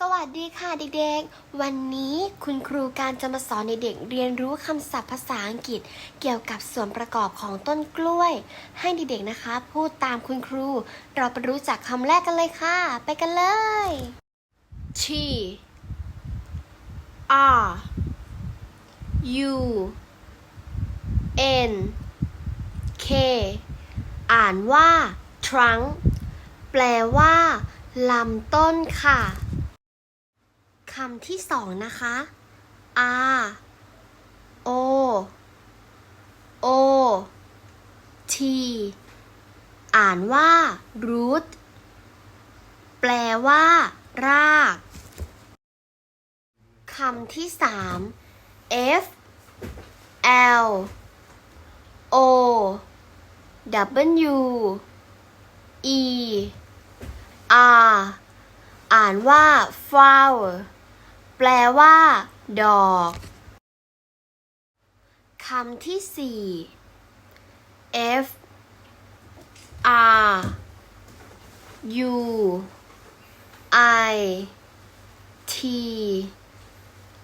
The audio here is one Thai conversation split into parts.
สวัสดีค่ะเด็กๆ วันนี้คุณครูการจะมาสอนเด็กๆเรียนรู้คำศัพท์ภาษาอังกฤษ เกี่ยวกับส่วนประกอบของต้นกล้วย ให้เด็กๆนะคะ พูดตามคุณครู เราไปรู้จักคำแรกกันเลยค่ะ ไปกันเลย T R U N K อ่านว่า trunk แปลว่าลำต้นค่ะ คำที่สองนะคะ R O O T อ่านว่า root แปลว่า รากคำที่สาม F L O W E R อ่านว่า flower แปลว่า ดอกคำที่สี่ F R U I T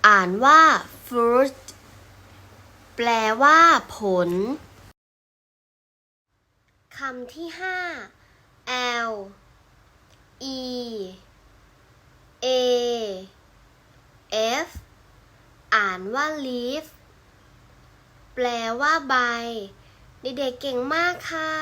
อ่านว่า fruit แปลว่า ผลคำที่ห้า L E A F อ่านว่า leaf แปลว่าใบ เด็กๆเก่งมากค่ะ